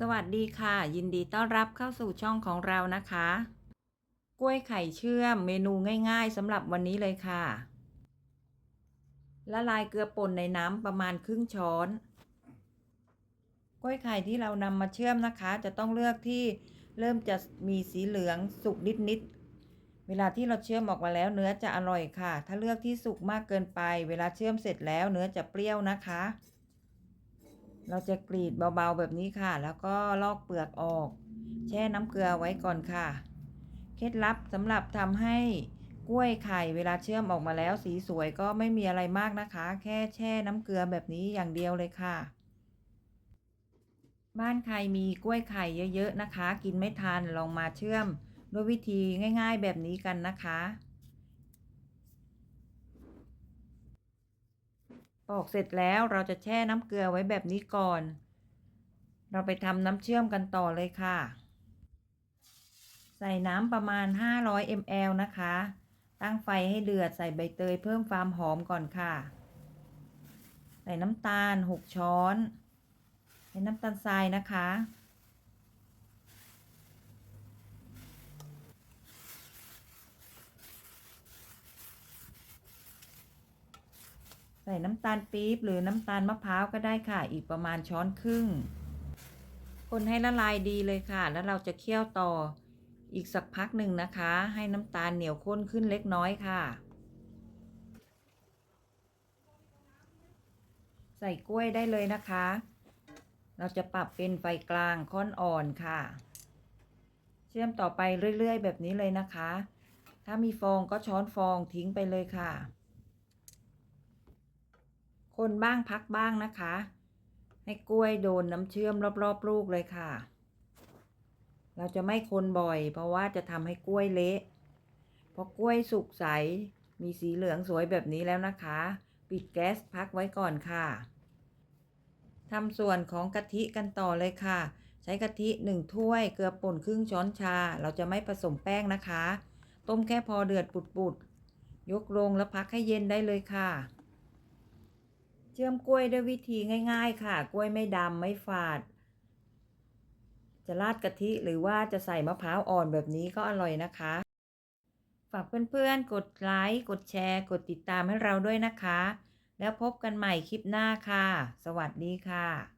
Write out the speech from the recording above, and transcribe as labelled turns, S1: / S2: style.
S1: สวัสดีค่ะ ยินดีต้อนรับเข้าสู่ช่องของเรานะคะ กล้วยไข่เชื่อมเมนูง่ายๆสำหรับวันนี้เลยค่ะ ละลายเกลือป่นในน้ำประมาณครึ่งช้อน กล้วยไข่ที่เรานำมาเชื่อมนะคะ จะต้องเลือกที่เริ่มจะมีสีเหลืองสุกนิดๆเวลาที่เราเชื่อมออกมาแล้วเนื้อจะอร่อยค่ะ ถ้าเลือกที่สุกมากเกินไป เวลาเชื่อมเสร็จแล้วเนื้อจะเปรี้ยวนะคะ เราจะกรีดเบาๆแบบนี้ค่ะ แล้วก็ลอกเปลือกออก แช่น้ำเกลือไว้ก่อนค่ะ เคล็ดลับสำหรับทำให้กล้วยไข่เวลาเชื่อมออกมาแล้วสีสวยก็ไม่มีอะไรมากนะคะ แค่แช่น้ำเกลือแบบนี้อย่างเดียวเลยค่ะ บ้านใครมีกล้วยไข่เยอะๆนะคะ กินไม่ทันลองมาเชื่อมด้วยวิธีง่าย ๆแบบนี้กันนะคะ ปอกเสร็จแล้วเราจะแช่น้ำเกลือไว้แบบนี้ก่อน เราไปทำน้ำเชื่อมกันต่อเลยค่ะ ใส่น้ำประมาณ 500 ml นะคะ ตั้งไฟให้เดือดใส่ใบเตยเพิ่มความหอมก่อนค่ะ ใส่น้ำตาล 6 ช้อนใส่น้ำตาลทรายนะคะ ใส่น้ำตาลปี๊บหรือน้ำตาลมะพร้าวก็ได้ค่ะ อีกประมาณช้อนครึ่ง คนให้ละลายดีเลยค่ะ แล้วเราจะเคี่ยวต่ออีกสักพักหนึ่งนะคะ ให้น้ำตาลเหนียวข้นขึ้นเล็กน้อยค่ะ ใส่กล้วยได้เลยนะคะ เราจะปรับเป็นไฟกลางค่อนอ่อนค่ะ เชื่อมต่อไปเรื่อยๆ แบบนี้เลยนะคะ ถ้ามีฟองก็ช้อนฟองทิ้งไปเลยค่ะ คนบ้างพักบ้างนะคะ ให้กล้วยโดนน้ำเชื่อมรอบๆลูกเลยค่ะ เราจะไม่คนบ่อย เพราะว่าจะทำให้กล้วยเละพอกล้วยสุกใสมีสีเหลืองสวยแบบนี้แล้วนะคะ ปิดแก๊สพักไว้ก่อนค่ะทำส่วนของกะทิกันต่อเลยค่ะ ใช้กะทิ 1 ถ้วย เกลือป่นครึ่งช้อนชา เราจะไม่ผสมแป้งนะคะ ต้มแค่พอเดือดปุดๆ ยกลงแล้วพักให้เย็นได้เลยค่ะ เชื่อมกล้วยด้วยวิธีง่าย ๆ ค่ะ กล้วยไม่ดำไม่ฝาด จะราดกะทิหรือว่าจะใส่มะพร้าวอ่อนแบบนี้ก็อร่อยนะคะ ฝากเพื่อนๆ กดไลค์ กดแชร์ กดติดตามให้เราด้วยนะคะ แล้วพบกันใหม่คลิปหน้าค่ะ สวัสดีค่ะ